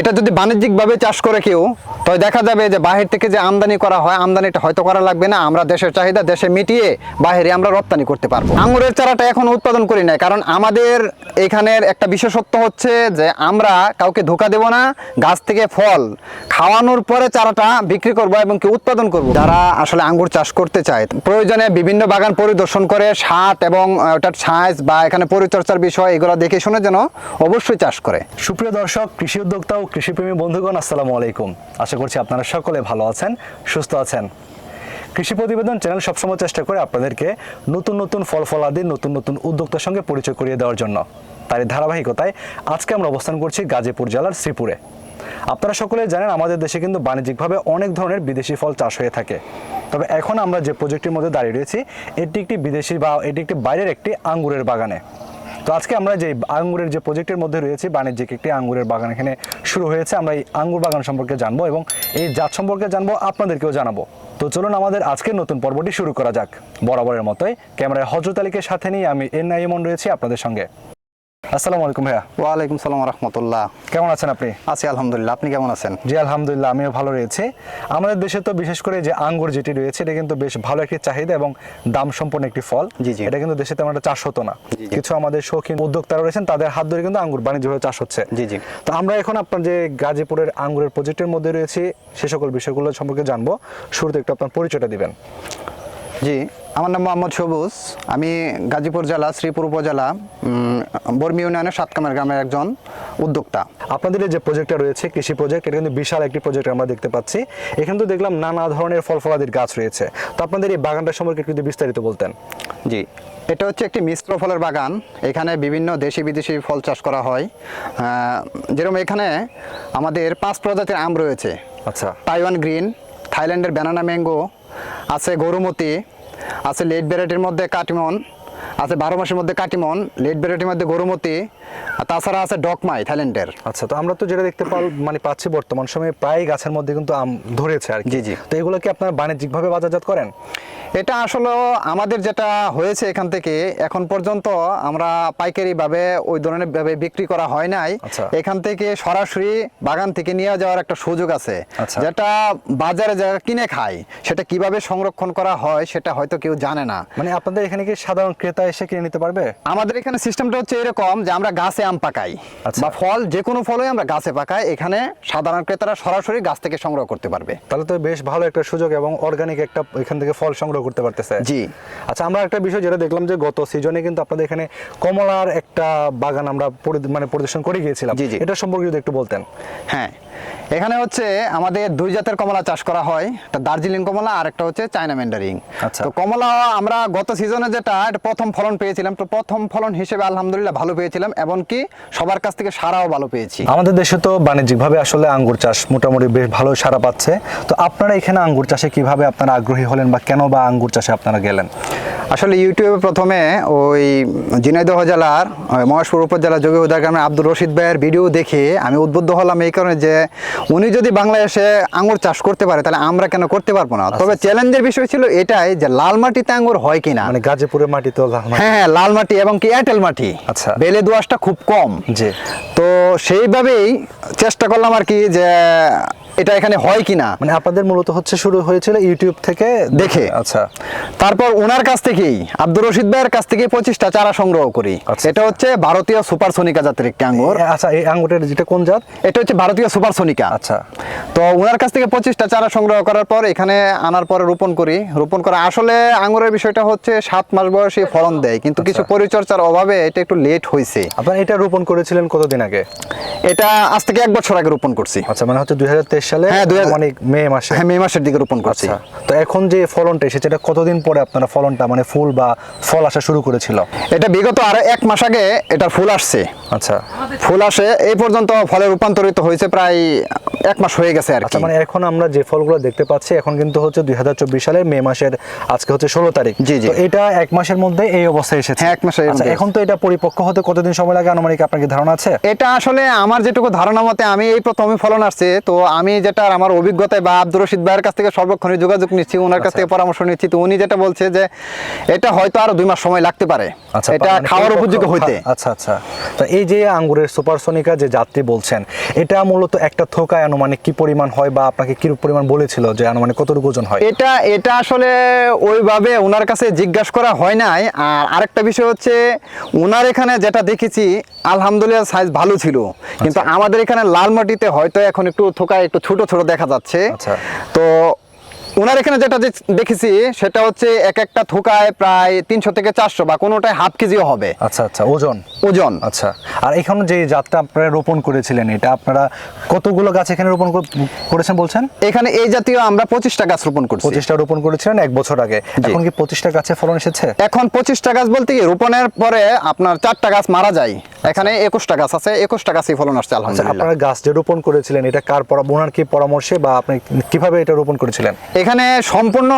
এটা যদি বাণিজ্যিকভাবে চাষ করে কেউ তবে দেখা যাবে যে বাহির থেকে যে আমদানি করা হয়, আমদানিটা হয়তো করা লাগবে না। আমরা দেশের চাহিদা দেশে মিটিয়ে বাইরে আমরা রপ্তানি করতে পারব। আঙুরের চারাটা এখন উৎপাদন করি না কারণ আমাদের এখানের একটা বিশেষত্ব হচ্ছে যে আমরা কাউকে ধোকা দেব না, গাছ থেকে ফল খাওয়ানোর পরে চারাটা বিক্রি করব এবং কি উৎপাদন করব। যারা আসলে আঙ্গুর চাষ করতে চায়, প্রয়োজনে বিভিন্ন বাগান পরিদর্শন করে স্বাদ এবং ওটার সাইজ বা এখানে পরিচর্যার বিষয় এগুলো দেখে শুনে যেন অবশ্যই চাষ করে। সুপ্রিয় দর্শক, কৃষি উদ্যোক্তা ও কৃষিপ্রেমী বন্ধুগণ, আসসালামু আলাইকুম। আশা করছি আপনারা সকলে ভালো আছেন, সুস্থ আছেন। কৃষি প্রতিবেদন চ্যানেল সবসময় চেষ্টা করে আপনাদেরকে নতুন নতুন ফল ফলাদি, নতুন নতুন উদ্যোক্তার সঙ্গে পরিচয় করিয়ে দেওয়ার জন্য। তারই ধারাবাহিকতায় আজকে আমরা অবস্থান করছি গাজীপুর জেলার শ্রীপুরে। আপনারা সকলে জানেন, আমাদের দেশে কিন্তু বাণিজ্যিকভাবে অনেক ধরনের বিদেশি ফল চাষ হয়ে থাকে। তবে এখন আমরা যে প্রজেক্টের মধ্যে দাঁড়িয়ে রয়েছি, এটি একটি বিদেশি বা এটি একটি বাইরের একটি আঙ্গুরের বাগানে। তো আজকে আমরা যে আঙ্গুরের যে প্রজেক্টের মধ্যে রয়েছে, বাণিজ্যিক একটি আঙ্গুরের বাগান এখানে শুরু হয়েছে। আমরা এই আঙ্গুর বাগান সম্পর্কে জানব এবং এই জাত সম্পর্কে জানব, আপনাদেরকেও জানাব। তো চলুন আমাদের আজকের নতুন পর্বটি শুরু করা যাক। বরাবরের মতোই ক্যামেরায় হজরত আলীকে সাথে নিয়ে আমি এন রয়েছি আপনাদের সঙ্গে। আসসালামু আলাইকুম ভাইয়া। ওয়ালাইকুম সালাম রহমতুল্লাহ। কেমন আছেন আপনি? আছি আলহামদুলিল্লাহ আপনি কেমন আছেন? জি আলহামদুলিল্লাহ আমিও ভালো রয়েছে। আমাদের দেশে তো বিশেষ করে যে আঙ্গুর যেটি রয়েছে এটা কিন্তু বেশ ভালো একটি চাহিদা এবং দাম সম্পন্ন একটি ফল। জি, জি। এটা কিন্তু দেশে তেমন একটা চাষ হতো না। কিছু আমাদের শৌখিন উদ্যোক্তারা রয়েছেন তাদের হাত ধরে কিন্তু আঙ্গুর বাণিজ্যভাবে চাষ হচ্ছে। জি, জি। তো আমরা এখন আপনার যে গাজীপুরের আঙ্গুরের প্রজেক্টের মধ্যে রয়েছে সে সকল বিষয়গুলো সম্পর্কে জানব। শুরুতে একটু আপনার পরিচয়টা দিবেন। জি আমার নাম মোহাম্মদ সবুজ। আমি গাজীপুর জেলা শ্রীপুর উপজেলা বর্মী ইউনিয়নের সাতকামের গ্রামের একজন উদ্যোক্তা। আপনাদের এই যে প্রজেক্টটা রয়েছে কৃষি প্রজেক্ট এটা কিন্তু বিশাল একটি প্রজেক্ট আমরা দেখতে পাচ্ছি। এখানে তো দেখলাম নানা ধরনের ফল ফলাদির গাছ রয়েছে। তো আপনাদের এই বাগানটা সম্পর্কে একটু যদি বিস্তারিত বলতেন। জি এটা হচ্ছে একটি মিশ্র ফলের বাগান। এখানে বিভিন্ন দেশি বিদেশি ফল চাষ করা হয়। যেরকম এখানে আমাদের পাঁচ প্রজাতির আম রয়েছে। আচ্ছা। তাইওয়ান গ্রিন থাইল্যান্ডের ব্যানানা ম্যাঙ্গো আছে গরুমতি আছে লেট ভ্যারাইটির মধ্যে কাটিমন। আছে বারো মাসের মধ্যে কাটিমন লেট ভ্যারাইটির মধ্যে গরুমতি আর তাছাড়া আছে ডকমাই থাইল্যান্ডের আচ্ছা তো আমরা তো যেটা দেখতে পাল মানে পাচ্ছি বর্তমান সময়ে প্রায় গাছের মধ্যে কিন্তু আম ধরেছে আর জি, জি। তো এগুলো কি আপনারা বাণিজ্যিকভাবে বাজারজাত করেন এটা আসলে আমাদের যেটা হয়েছে এখান থেকে এখন পর্যন্ত আমরা পাইকারিভাবে ওই ধরনের ভাবে বিক্রি করা হয় নাই আচ্ছা। এখান থেকে সরাসরি বাগান থেকে নিয়ে যাওয়ার একটা সুযোগ আছে আচ্ছা। যেটা বাজারে যারা কিনে খায় সেটা কীভাবে সংরক্ষণ করা হয় সেটা হয়তো কেউ জানে না মানে আপনাদের এখানে কি সাধারণ ক্রেতা এসে কিনে নিতে পারবে আমাদের এখানে সিস্টেমটা হচ্ছে এরকম যে আমরা গাছে আম পাকাই আচ্ছা। বা ফল যে কোনো ফলই আমরা গাছে পাকাই এখানে সাধারণ ক্রেতারা সরাসরি গাছ থেকে সংগ্রহ করতে পারবে তাহলে তো বেশ ভালো একটা সুযোগ এবং অর্গানিক একটা এখান থেকে ফল সংগ্রহ করতে পারতেছে জি। আচ্ছা আমরা একটা বিষয় যেটা দেখলাম যে গত সিজনে কিন্তু আপনাদের এখানে কমলার একটা বাগান আমরা মানে পরিদর্শন করে গিয়েছিলাম। এটা সম্পর্কে যদি একটু বলতেন হ্যাঁ এখানে হচ্ছে আমাদের দুই জাতের কমলা চাষ করা হয়। একটা দার্জিলিং কমলা আর একটা হচ্ছে চায়না ম্যান্ডারিং আচ্ছা। তো কমলা আমরা গত সিজনে যেটা এটা প্রথম ফলন পেয়েছিলাম। তো প্রথম ফলন হিসেবে আলহামদুলিল্লাহ ভালো পেয়েছিলাম এমনকি সবার কাছ থেকে সারাও ভালো পেয়েছি। আমাদের দেশে তো বাণিজ্যিকভাবে আসলে আঙ্গুর চাষ মোটামুটি বেশ ভালো সারা পাচ্ছে। তো আপনারা এখানে আঙ্গুর চাষে কীভাবে আপনারা আগ্রহী হলেন বা কেন বা আঙ্গুর চাষে আপনারা গেলেন? আসলে ইউটিউবে প্রথমে ওই ঝিনাইদহ জেলার মহেশপুর উপজেলা যোগী উদয় গ্রামের আব্দুর রশিদ ভাইয়ের ভিডিও দেখে আমি উদ্বুদ্ধ হলাম এই কারণে যে উনি যদি বাংলাদেশে আঙ্গুর চাষ করতে পারে তাহলে আমরা কেন করতে পারব না তবে চ্যালেঞ্জের বিষয় ছিল এটাই যে লাল মাটিতে আঙ্গুর হয় কিনা মানে গাজীপুরের মাটি তো লাল মাটি। হ্যাঁ হ্যাঁ লাল মাটি এবং কি এয়ারটেল মাটি আচ্ছা। বেলে দোয়াশটা খুব কম জি। তো সেইভাবেই চেষ্টা করলাম আর কি যে এটা এখানে হয় কিনা? মানে আপনাদের মূলত হচ্ছে শুরু হয়েছিল ইউটিউব থেকে দেখে। আচ্ছা। তারপর ওনার কাছ থেকেই আব্দুর রশিদ ভাইয়ের কাছ থেকে পঁচিশটা চারা সংগ্রহ করি। আচ্ছা। এটা হচ্ছে ভারতীয় সুপার সোনিকা জাতের একটি আঙ্গুর। আচ্ছা এই আঙ্গুরের যেটা কোন জাত? এটা হচ্ছে ভারতীয় সুপার সোনিকা আচ্ছা। তো ওনার কাছ থেকে পঁচিশটা চারা সংগ্রহ করার পর এখানে আনার পরে রোপণ করি। রোপণ করা আসলে আঙ্গুরের বিষয়টা হচ্ছে সাত মাস বয়সে ফলন দেয় কিন্তু কিছু আচ্ছা। পরিচর্যার অভাবে এটা একটু লেট হয়েছে আপনারা এটা রোপণ করেছিলেন কতদিন আগে? এটা আজ থেকে এক বছর আগে রোপণ করছি। আচ্ছা মানে হচ্ছে দুই সালে হ্যাঁ, 2000 মানে মে মাসে। হ্যাঁ মে মাসের দিকে রোপণ করছি। আচ্ছা তো এখন যে ফলনটা এসেছে এটা কতদিন পরে আপনারা ফলনটা মানে ফুল বা ফল আসা শুরু করেছিল? এটা বিগত আরও এক মাস আগে এটার ফুল আসছে। আচ্ছা। ফুল আসে এই পর্যন্ত ফলে রূপান্তরিত হয়েছে প্রায় এক মাস হয়ে গেছে আর আচ্ছা মানে এখন আমরা যে ফলগুলো দেখতে পাচ্ছি এখন কিন্তু হচ্ছে দুই সালের মে মাসের আজকে হচ্ছে ষোলো তারিখ। জি, জি। এটা এক মাসের মধ্যে এই অবস্থায় এসেছে। হ্যাঁ, এক মাসের আচ্ছা এখন তো এটা পরিপক্ক হতে কতদিন সময় লাগে? আনুমানিক আপনার কি ধারণা আছে? এটা আসলে আমার যেটুকু ধারণা মতে আমি এই প্রথমে ফলন আসছে তো আমি আমি যেটা আমার অভিজ্ঞতায় বা আব্দুর রশিদ ভাইয়ের কাছ থেকে সর্বক্ষণই যোগাযোগ নিচ্ছি ওনার কাছ আচ্ছা। থেকে পরামর্শ নিচ্ছি। তো উনি যেটা বলছে যে এটা হয়তো আরও দুই মাস সময় লাগতে পারে। আচ্ছা এটা মানে খাওয়ার উপযোগী হইতে। আচ্ছা আচ্ছা। তো এই যে আঙ্গুরের সুপারসোনিকা যে যাত্রী বলছেন এটা মূলত একটা থোকায় আনুমানিক কি পরিমাণ হয় বা আপনাকে কি পরিমাণ বলেছিল যে আনুমানিক কতটুকু ওজন হয়? এটা এটা আসলে ওইভাবে ওনার কাছে জিজ্ঞাসা করা হয় নাই। আর আরেকটা বিষয় হচ্ছে ওনার এখানে যেটা দেখেছি আলহামদুলিল্লাহ সাইজ ভালো ছিল। কিন্তু আচ্ছা। আমাদের এখানে লাল মাটিতে হয়তো এখন একটু থোকায় একটু ছোট ছোট দেখা যাচ্ছে আচ্ছা। তো ওনার এখানে যেটা দেখেছি সেটা হচ্ছে এক একটা থোকায় প্রায় তিনশো থেকে চারশো বা কোনোটায় হাফ কেজিও হবে। আচ্ছা আচ্ছা ওজন? ওজন। আচ্ছা আর এখানে যে জাতটা আপনারা রোপণ করেছিলেন এটা আপনারা কতগুলো গাছ এখানে রোপণ করেছেন বলছেন? এখানে এই জাতীয় আমরা পঁচিশটা গাছ রোপণ করছি। পঁচিশটা রোপণ করেছিলেন এক বছর আগে। এখন কি পঁচিশটা গাছে ফলন এসেছে? এখন পঁচিশটা গাছ বলতে কি রোপণের পরে আপনার চারটা গাছ মারা যায়। এখানে একুশটা গাছ আছে একুশটা গাছই ফলন আসছে আচ্ছা আলহামদুলিল্লাহ। আপনারা গাছ যে রোপণ করেছিলেন এটা কার পরা ওনার কি পরামর্শে বা আপনি কীভাবে এটা রোপণ করেছিলেন? এখানে সম্পূর্ণ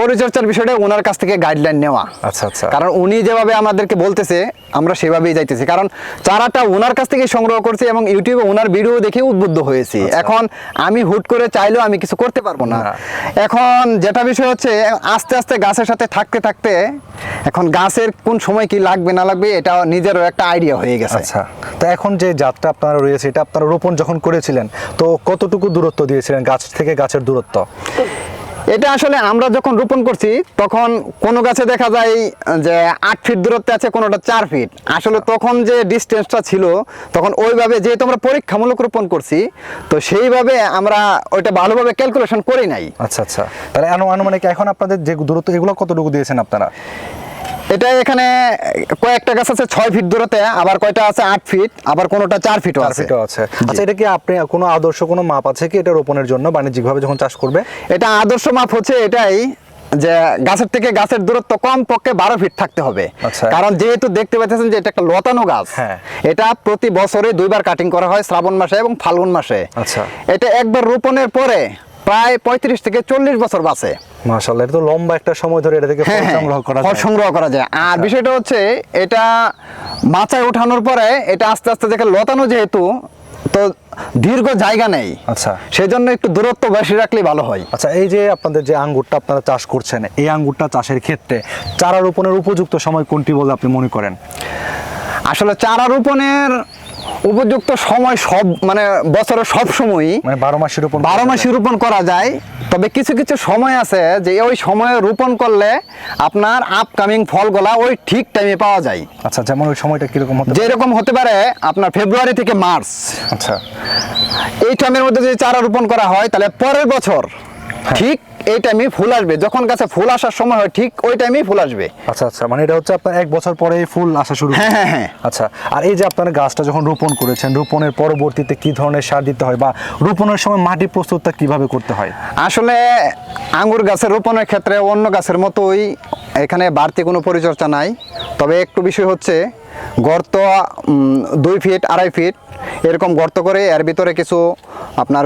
পরিচর্যার বিষয়টা ওনার কাছ থেকে গাইডলাইন নেওয়া। আচ্ছা আচ্ছা। কারণ উনি যেভাবে আমাদেরকে বলতেছে আমরা সেভাবেই যাইতেছি। কারণ চারাটা ওনার কাছ থেকে সংগ্রহ করছি এবং ইউটিউবে ওনার ভিডিও দেখে উদ্বুদ্ধ হয়েছি। আচ্ছা। এখন আমি হুট করে চাইলেও আমি কিছু করতে পারব না। না। এখন যেটা বিষয় হচ্ছে আস্তে আস্তে গাছের সাথে থাকতে থাকতে এখন গাছের কোন সময় কি লাগবে না লাগবে এটা নিজেরও একটা আইডিয়া হয়ে গেছে। আচ্ছা। তো এখন যে জাতটা আপনারা রয়েছে এটা আপনারা রোপণ যখন করেছিলেন তো কতটুকু দূরত্ব দিয়েছিলেন গাছ থেকে গাছের দূরত্ব? এটা আসলে আমরা যখন রোপণ করছি, তখন কোনো গাছে দেখা যায় যে আট ফিট দূরত্বে আছে, কোনোটা চার ফিট আসলে তখন যে ডিস্টেন্সটা ছিল, তখন ওইভাবে যেহেতু আমরা পরীক্ষামূলক রোপণ করছি, তো সেইভাবে আমরা ওইটা ভালোভাবে ক্যালকুলেশন করি নাই। আচ্ছা আচ্ছা। তাহলে আনু- আনুমানিক এখন আপনাদের যে দূরত্ব, এগুলো কতটুকু দিয়েছেন আপনারা? এটা এখানে কয়েকটা গাছ আছে ছয় ফিট দূরত্বে আবার কয়টা আছে আট ফিট আবার কোনোটা চার ফিটও আছে আছে আচ্ছা এটা কি আপনি কোনো আদর্শ কোনো মাপ আছে কি এটা রোপণের জন্য বাণিজ্যিকভাবে যখন চাষ করবে এটা আদর্শ মাপ হচ্ছে এটাই যে গাছের থেকে গাছের দূরত্ব কম পক্ষে বারো ফিট থাকতে হবে আচ্ছা। কারণ যেহেতু দেখতে পাচ্ছেন যে এটা একটা লতানো গাছ হ্যাঁ। এটা প্রতি বছরে দুইবার কাটিং করা হয় শ্রাবণ মাসে এবং ফাল্গুন মাসে আচ্ছা। এটা একবার রোপণের পরে প্রায় পঁয়ত্রিশ থেকে চল্লিশ বছর বাঁচে। মাশাআল্লাহ এটা তো লম্বা একটা সময় ধরে এটা থেকে ফল হ্যাঁ সংগ্রহ করা ফল যায়। সংগ্রহ করা যায়। আর বিষয়টা হচ্ছে এটা মাচায় ওঠানোর পরে এটা আস্তে আস্তে দেখে লতানো যেহেতু তো দীর্ঘ জায়গা নেই। আচ্ছা। সেই জন্য একটু দূরত্ব বেশি রাখলেই ভালো হয়। আচ্ছা এই যে আপনাদের যে আঙ্গুরটা আপনারা চাষ করছেন এই আঙ্গুরটা চাষের ক্ষেত্রে চারা রোপণের উপযুক্ত সময় কোনটি বলে আপনি মনে করেন? আসলে চারা রোপণের উপযুক্ত সময় সব মানে বছরের সব সময়ই মানে বারো মাসের রোপণ বারো মাসে রোপণ করা যায়। তবে কিছু কিছু সময় আছে যে ওই সময়ে রোপণ করলে আপনার আপকামিং ফলগুলা ওই ঠিক টাইমে পাওয়া যায়। আচ্ছা যেমন ওই সময়টা কীরকম হতে যেরকম হতে পারে আপনার ফেব্রুয়ারি থেকে মার্চ আচ্ছা। এই টাইমের মধ্যে যদি চারা রোপণ করা হয় তাহলে পরের বছর ঠিক এই টাইমে ফুল আসবে যখন গাছে ফুল আসার সময় হয় ঠিক ওই টাইমেই ফুল আসবে আচ্ছা আচ্ছা মানে এটা হচ্ছে আপনার এক বছর পরে ফুল আসা শুরু হ্যাঁ। হ্যাঁ, হ্যাঁ। আচ্ছা আর এই যে আপনারা গাছটা যখন রোপণ করেছেন রোপণের পরবর্তীতে কি ধরনের সার দিতে হয় বা রোপণের সময় মাটি প্রস্তুতটা কীভাবে করতে হয় আসলে আঙ্গুর গাছের রোপণের ক্ষেত্রে অন্য গাছের মতোই এখানে বাড়তি কোনো পরিচর্যা নাই তবে একটু বিষয় হচ্ছে গর্ত দুই ফিট আড়াই ফিট এরকম গর্ত করে এর ভিতরে কিছু আপনার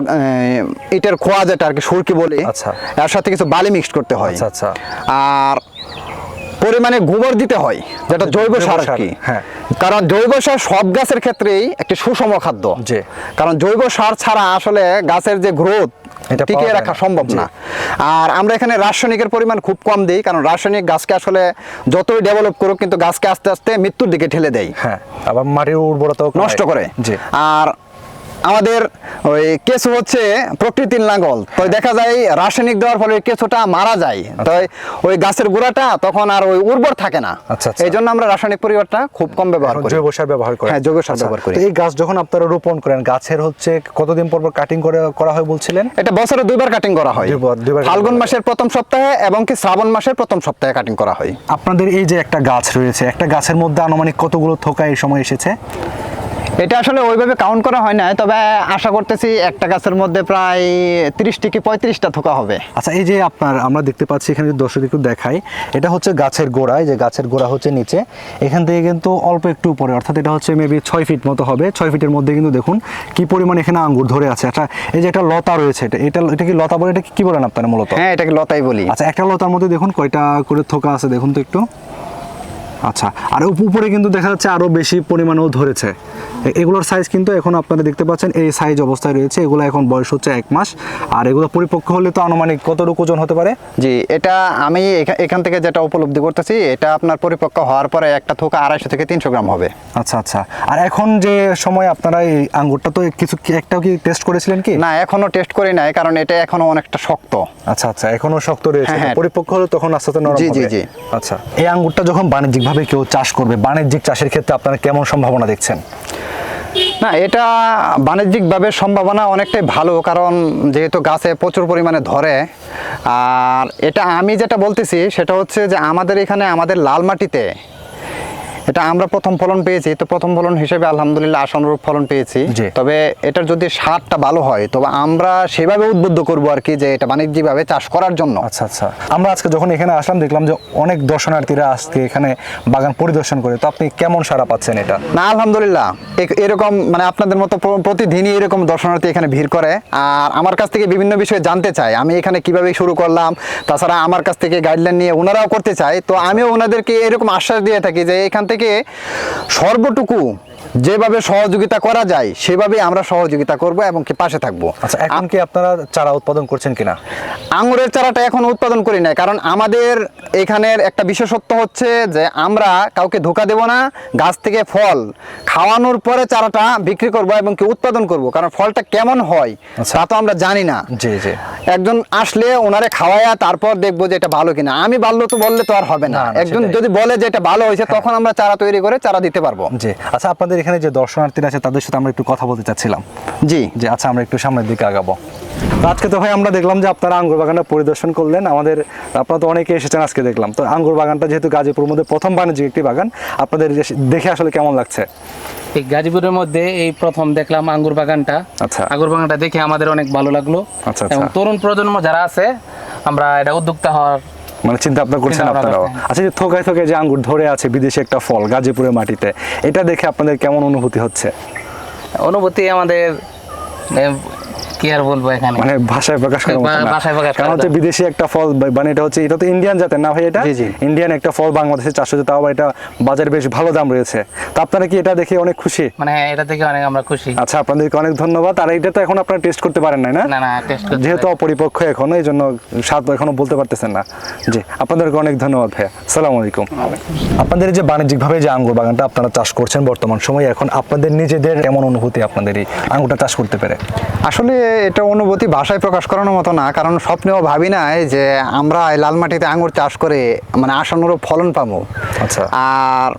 ইটের খোয়া যেটা আর কি সুরকি বলে আচ্ছা। এর সাথে কিছু বালি মিক্সড করতে হয়। আচ্ছা আচ্ছা। আর পরিমাণে গোবর দিতে হয় যেটা জৈব সার আর কি। হ্যাঁ। কারণ জৈব সার সব গাছের ক্ষেত্রেই একটি সুষম খাদ্য। যে কারণ জৈব সার ছাড়া আসলে গাছের যে গ্রোথ এটা টিকিয়ে রাখা সম্ভব না। আর আমরা এখানে রাসায়নিকের পরিমাণ খুব কম দিই কারণ রাসায়নিক গাছকে আসলে যতই ডেভেলপ করুক কিন্তু গাছকে আস্তে আস্তে মৃত্যুর দিকে ঠেলে দেয়। হ্যাঁ আবার মাটির উর্বরতা। নষ্ট করে। জি। আর আমাদের ওই কেঁচু হচ্ছে প্রকৃতির লাঙ্গল তো দেখা যায় রাসায়নিক দেওয়ার ফলে কেঁচুটা মারা যায়। তো ওই গাছের গোড়াটা তখন আর ওই উর্বর থাকে না। আচ্ছা, আচ্ছা। এই জন্য আমরা রাসায়নিক পরিবারটা খুব কম ব্যবহার করি। জৈব সার ব্যবহার করি হ্যাঁ, জৈব সার আচ্ছা, ব্যবহার করি। এই গাছ যখন আপনারা রোপণ করেন গাছের হচ্ছে কতদিন পর পর কাটিং করে করা হয় বলছিলেন? এটা বছরে দুইবার কাটিং করা হয়। ফাল্গুন মাসের প্রথম সপ্তাহে এবং কি শ্রাবণ মাসের প্রথম সপ্তাহে কাটিং করা হয়। আপনাদের এই যে একটা গাছ রয়েছে একটা গাছের মধ্যে আনুমানিক কতগুলো থোকা এই সময় এসেছে? এটা আসলে ওইভাবে কাউন্ট করা হয় না তবে আশা করতেছি একটা গাছের মধ্যে প্রায় তিরিশ থেকে পঁয়ত্রিশটা থোকা হবে। আচ্ছা এই যে আপনার আমরা দেখতে পাচ্ছি এখানে দর্শক একটু দেখাই এটা হচ্ছে গাছের গোড়ায় যে গাছের গোড়া হচ্ছে নিচে। এখান থেকে কিন্তু অল্প একটু উপরে অর্থাৎ এটা হচ্ছে মেবি ছয় ফিট মতো হবে। ছয় ফিটের মধ্যে কিন্তু দেখুন কি পরিমাণ এখানে আঙ্গুর ধরে আছে। আচ্ছা এই যে একটা লতা রয়েছে এটা এটা এটা কি লতা বলে এটা কি বলেন আপনারা মূলত? হ্যাঁ এটাকে লতাই বলি। আচ্ছা একটা লতার মধ্যে দেখুন কয়টা করে থোকা আছে দেখুন তো একটু। আচ্ছা আর উপরে কিন্তু দেখা যাচ্ছে আরও বেশি পরিমাণেও ধরেছে। এগুলোর সাইজ কিন্তু এখন আপনারা দেখতে পাচ্ছেন এই সাইজ অবস্থায় রয়েছে এগুলো এখন বয়স হচ্ছে এক মাস আর এগুলো পরিপক্ক হলে তো আনুমানিক কতটুকু ওজন হতে পারে? জি এটা আমি এখান থেকে যেটা উপলব্ধি করতেছি এটা আপনার পরিপক্ক হওয়ার পরে একটা থোকা আড়াইশো থেকে তিনশো গ্রাম হবে। আচ্ছা আচ্ছা আর এখন যে সময় আপনারা এই আঙ্গুরটা তো কিছু একটাও কি টেস্ট করেছিলেন কি? না এখনও টেস্ট করি নাই কারণ এটা এখনও অনেকটা শক্ত। আচ্ছা আচ্ছা এখনও শক্ত রয়েছে হ্যাঁ, হ্যাঁ। পরিপক্ক হলে তখন আস্তে আস্তে নরম জি, জি, জি। আচ্ছা এই আঙ্গুরটা যখন বাণিজ্যিকভাবে কেউ চাষ করবে? বাণিজ্যিক চাষের ক্ষেত্রে আপনারা কেমন সম্ভাবনা দেখছেন? না, এটা বাণিজ্যিকভাবে সম্ভাবনা অনেকটাই ভালো, কারণ যেহেতু গাছে প্রচুর পরিমাণে ধরে, আর এটা আমি যেটা বলতেছি সেটা হচ্ছে যে আমাদের এখানে আমাদের লাল মাটিতে এটা আমরা প্রথম ফলন পেয়েছি তো প্রথম ফলন হিসেবে আলহামদুলিল্লাহ আশানুরূপ ফলন পেয়েছি। তবে এটার যদি স্বাদটা ভালো হয় তবে আমরা সেভাবে উদ্বুদ্ধ করব আর কি যে এটা বাণিজ্যিকভাবে চাষ করার জন্য। আচ্ছা আচ্ছা। আমরা আজকে যখন এখানে আসলাম দেখলাম যে অনেক দর্শনার্থীরা আজকে এখানে বাগান পরিদর্শন করে। তো আপনি কেমন সারা পাচ্ছেন এটা? না আলহামদুলিল্লাহ। এরকম মানে আপনাদের মতো প্রতিদিনই এরকম দর্শনার্থী এখানে ভিড় করে। আর আমার কাছ থেকে বিভিন্ন বিষয়ে জানতে চায়। আমি এখানে কীভাবে শুরু করলাম তাছাড়া আমার কাছ থেকে গাইডলাইন নিয়ে ওনারাও করতে চায়। তো আমিও ওনাদেরকে এরকম আশ্বাস দিয়ে থাকি যে এখান থেকে সর্বটুকু যেভাবে সহযোগিতা করা যায় সেভাবে আমরা সহযোগিতা করব এবং কি পাশে থাকব। আচ্ছা এখন কি আপনারা চারা উৎপাদন করছেন কিনা? আঙুরের চারাটা এখন উৎপাদন করি না কারণ আমাদের এখানের একটা বিশেষত্ব হচ্ছে যে আমরা কাউকে ধোকা দেব না গাছ থেকে ফল খাওয়ানোর পরে চারাটা বিক্রি করব এবং কি উৎপাদন করব কারণ ফলটা কেমন হয় আচ্ছা। তা তো আমরা জানি না। জি জি। একজন আসলে ওনারে খাওয়ায়া তারপর দেখব যে এটা ভালো কিনা আমি ভালো তো বললে তো আর হবে না। একজন যদি বলে যে এটা ভালো হয়েছে তখন আমরা চারা তৈরি করে চারা দিতে পারব। জি আচ্ছা আপনাদের এখানে যে দর্শনার্থীরা আছে তাদের সাথে আমরা একটু কথা বলতে চাচ্ছিলাম। জি। যে আচ্ছা আমরা একটু সামনের দিকে আগাবো। আজকে তো ভাই আমরা দেখলাম যে আপনারা আঙ্গুর বাগানটা পরিদর্শন করলেন। আমাদের আপনারা তো অনেকে এসেছেন আজকে দেখলাম। তো আঙ্গুর বাগানটা যেহেতু গাজীপুর মধ্যে প্রথম বাণিজ্যিক একটি বাগান আপনাদের দেখে আসলে কেমন লাগছে? এই গাজীপুরের মধ্যে এই প্রথম দেখলাম আঙ্গুর বাগানটা আচ্ছা। আঙ্গুর বাগানটা দেখে আমাদের অনেক ভালো লাগল। আচ্ছা, এবং আচ্ছা। তরুণ প্রজন্ম যারা আছে আমরা এটা উদ্যোক্তা হওয়ার মানে চিন্তা ভাবনা করছেন আপনারাও? আচ্ছা যে থোকায় থোকায় যে আঙ্গুর ধরে আছে বিদেশে একটা ফল গাজীপুরের মাটিতে এটা দেখে আপনাদের কেমন অনুভূতি হচ্ছে? অনুভূতি আমাদের কি আর বলব এখানে? মানে ভাষায় প্রকাশ বা- না। ভাষায় প্রকাশ কারণ হচ্ছে বিদেশি একটা ফল মানে এটা হচ্ছে এটা তো ইন্ডিয়ান জাতের না ভাই এটা? জি, জি। ইন্ডিয়ান একটা ফল বাংলাদেশে চাষ হচ্ছে তাও এটা বাজারে বেশ ভালো দাম রয়েছে। তো আপনারা কি এটা দেখে অনেক খুশি? মানে এটা থেকে অনেক আমরা খুশি। আচ্ছা আপনাদেরকে অনেক ধন্যবাদ। আর এটা তো এখন আপনারা টেস্ট করতে পারেন না? না না টেস্ট যেহেতু অপরিপক্ষ এখনও এই জন্য স্বাদ এখনও বলতে পারতেছেন না। জি আপনাদেরকে অনেক ধন্যবাদ ভাইয়া। সালাম আলাইকুম। আপনাদের যে বাণিজ্যিকভাবে যে আঙ্গুর বাগানটা আপনারা চাষ করছেন বর্তমান সময়ে এখন আপনাদের নিজেদের কেমন অনুভূতি আপনাদের এই আঙ্গুরটা চাষ করতে পেরে? আসলে এটা অনুভূতি ভাষায় প্রকাশ করানোর মতো না কারণ স্বপ্নেও ভাবি নাই যে আমরা লাল মাটিতে আঙুর চাষ করে মানে আশানুরূপ ফলন পাবো। আচ্ছা। আর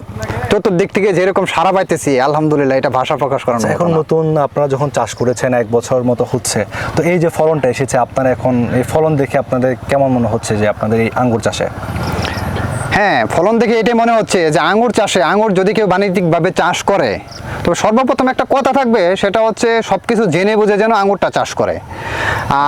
চতুর্দিক থেকে যেরকম সারা পাইতেছি আলহামদুলিল্লাহ এটা ভাষা প্রকাশ করানো আচ্ছা, এখন নতুন আপনারা যখন চাষ করেছেন এক বছর মতো হচ্ছে তো এই যে ফলনটা এসেছে আপনারা এখন এই ফলন দেখে আপনাদের কেমন মনে হচ্ছে যে আপনাদের এই আঙ্গুর চাষে? হ্যাঁ ফলন দেখে এটাই মনে হচ্ছে যে আঙুর চাষে, আঙুর যদি কেউ বাণিজ্যিকভাবে চাষ করে, তো সর্বপ্রথম একটা কথা থাকবে, সেটা হচ্ছে সব কিছু জেনে বুঝে যেন আঙুরটা চাষ করে।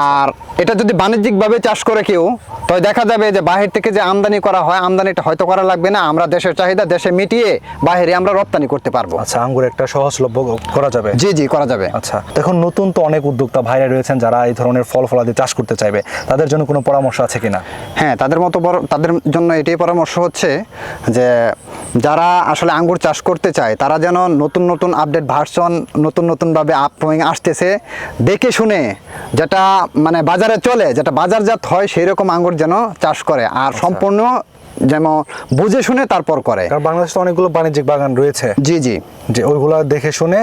আর এটা যদি বাণিজ্যিকভাবে চাষ করে কেউ তো দেখা যাবে যে বাহির থেকে যে আমদানি করা হয় আমদানিটা হয়তো করা লাগবে না। আমরা দেশের চাহিদা দেশে মিটিয়ে বাইরে আমরা রপ্তানি করতে পারব। আচ্ছা আঙ্গুর একটা সহজলভ্য করা যাবে। জি জি করা যাবে। আচ্ছা এখন নতুন তো অনেক উদ্যোক্তা ভাইরা রয়েছেন যারা এই ধরনের ফল ফলাদি চাষ করতে চাইবে। তাদের জন্য কোনো পরামর্শ আছে কিনা? হ্যাঁ তাদের মতো বড় তাদের জন্য এটাই পরামর্শ হচ্ছে যে যারা আসলে আঙ্গুর চাষ করতে চায় তারা যেন নতুন নতুন আপডেট ভার্সন নতুন নতুনভাবে আপকামিং আসতেছে দেখে শুনে যেটা মানে বাজারে চলে যেটা বাজারজাত হয় সেই রকম আঙ্গুর যেন চাষ করে আর সম্পূর্ণ যেন বুঝে শুনে তারপর করে। কারণ বাংলাদেশে অনেকগুলো বাণিজ্যিক বাগান রয়েছে। জি জি। যে ওইগুলো দেখে শুনে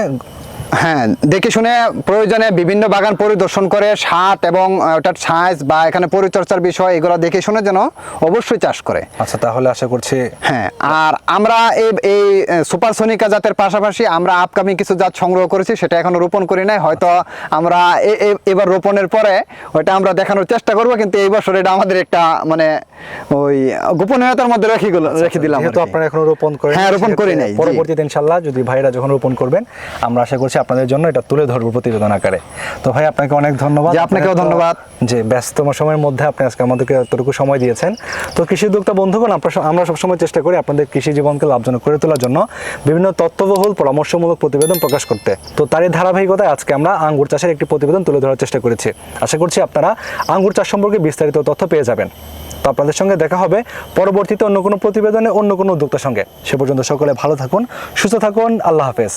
হ্যাঁ দেখে শুনে প্রয়োজনে বিভিন্ন বাগান পরিদর্শন করে স্বাদ এবং ওটার সাইজ বা এখানে পরিচর্যার বিষয় এগুলো দেখে শুনে যেন অবশ্যই চাষ করে। আচ্ছা তাহলে আশা করছি হ্যাঁ আর আমরা এই এই সুপার সোনিকা জাতের পাশাপাশি আমরা আপকামিং কিছু জাত সংগ্রহ করেছি সেটা এখনও রোপণ করি নাই। হয়তো আমরা এবার রোপণের পরে ওটা আমরা দেখানোর চেষ্টা করব কিন্তু এই বছর এটা আমাদের একটা মানে ওই গোপনীয়তার মধ্যে রেখে গেল রেখে দিলাম যেহেতু। আপনারা এখনও রোপণ করেন হ্যাঁ, রোপণ করি নাই, পরবর্তীতে ইনশাল্লাহ যদি ভাইরা যখন রোপণ করবেন আমরা আশা করছি আপনাদের জন্য এটা তুলে ধরবো প্রতিবেদন আকারে। তো ভাই আপনাকে অনেক ধন্যবাদ। আপনাকেও ধন্যবাদ। যে ব্যস্ততম সময়ের মধ্যে আপনি আজকে আমাদেরকে এতটুকু সময় দিয়েছেন। তো কৃষি উদ্যোক্তা বন্ধুগণ আমরা আমরা সবসময় চেষ্টা করি আপনাদের কৃষি জীবনকে লাভজনক করে তোলার জন্য বিভিন্ন তথ্যবহুল পরামর্শমূলক প্রতিবেদন প্রকাশ করতে। তো তারই ধারাবাহিকতায় আজকে আমরা আঙ্গুর চাষের একটি প্রতিবেদন তুলে ধরার চেষ্টা করেছি। আশা করছি আপনারা আঙ্গুর চাষ সম্পর্কে বিস্তারিত তথ্য পেয়ে যাবেন। তো আপনাদের সঙ্গে দেখা হবে পরবর্তীতে অন্য কোনো প্রতিবেদনে অন্য কোনো উদ্যোক্তার সঙ্গে। সে পর্যন্ত সকলে ভালো থাকুন সুস্থ থাকুন আল্লাহ হাফেজ।